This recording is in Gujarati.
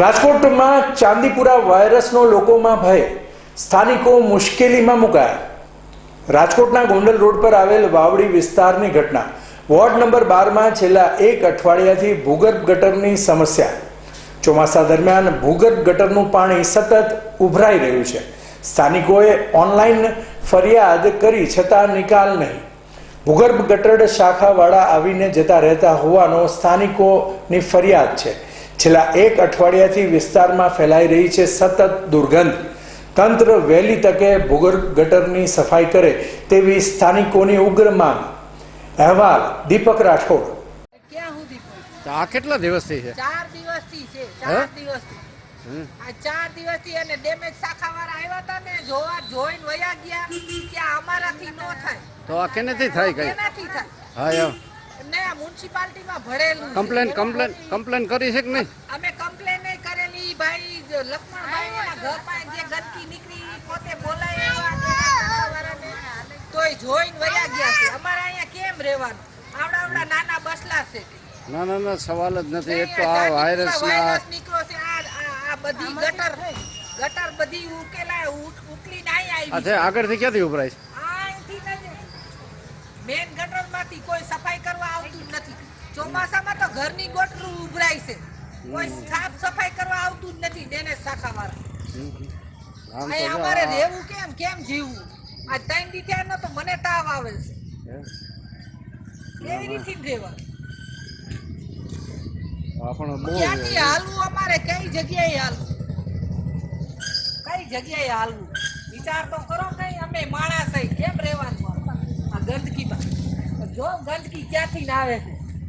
રાજકોટમાં ચાંદીપુરા વાયરસનો લોકોમાં ભય. સ્થાનિકો મુશ્કેલીમાં મુકાયા. રાજકોટના ગોંડલ રોડ પર આવેલ વાવડી વિસ્તારની ઘટના. વોર્ડ નંબર બારમાં છેલ્લા એક અઠવાડિયાથી ભૂગર્ભ ગટરની સમસ્યા. ચોમાસા દરમિયાન ભૂગર્ભ ગટરનું પાણી સતત ઉભરાઈ રહ્યું છે. સ્થાનિકોએ ઓનલાઈન ફરિયાદ કરી છતાં નિકાલ નહીં. ભૂગર્ભ ગટર શાખાવાળા આવીને જતા રહેતા હોવાનો સ્થાનિકોની ફરિયાદ છે. છેલ્લા એક અઠવાડિયાથી વિસ્તારમાં ફેલાઈ રહી છે સતત દુર્ગંધ. તંત્ર વહેલી તકે ભૂગર્ભ ગટરની સફાઈ કરે તેવી સ્થાનિકોની ઉગ્ર માંગ. અહેવાલ દીપક રાઠોડ. આ કેટલા દિવસથી છે? ચાર દિવસથી છે ચાર દિવસથી. આ ચાર દિવસથી અને ડેમેજ શાખાવાળા આવ્યા હતા ને જોવા જોઈને વયા ગયા કે અમારાથી ન થાય. તો આ કેનેથી થાય કઈ? કેનાથી થાય? હા મ્યુનિસિપાલિટીમાં ભરેલું. કમ્પ્લેન કમ્પ્લેન કમ્પ્લેન કરી છે કે નહીં? અમે કમ્પ્લેન નહીં કરેલી. ભાઈ જ લક્ષ્મણભાઈ ઘરમાં જે ગંદકી નીકળી પોતે બોલાય એવા તોય જોઈને વયા ગયા છે. અમારે અહીંયા કેમ રહેવાનું? આવડા આવડા નાના બસલા છે ના ના ના સવાલ જ નથી. એક તો આ વાયરસ નીકળ્યો છે. આ આ- બધી ગટર ગટર બધી ઉકેલાય ઉ- ઉકલીને અહીં આવી છે. આગળથી ક્યાંથી ઉભરાય છે? મેન ગટરમાંથી કોઈ સફાઈ કરવા આવતું નથી. ચોમાસામાં તો ઘરની ગોટરું ઉભરાય છે. કોઈ સાફ સફાઈ કરવા આવતું જ નથી ડેનેજ શાખાવાળા. અહીં અમારે રહેવું કેમ? કેમ જીવવું? આ ત્રણ દીધા ન તો મને તાવ આવે છે. કેવી રીતે રહેવાનું? આપણે બહુ ક્યાંથી હાલવું અમારે? કઈ જગ્યાએ હાલવું? કઈ જગ્યાએ હાલવું? વિચાર તો કરો કઈ અમે માણસ કેમ રહેવાનું? ગંદકીમાં જો ગંદકી ક્યાંથી ના આવે છે?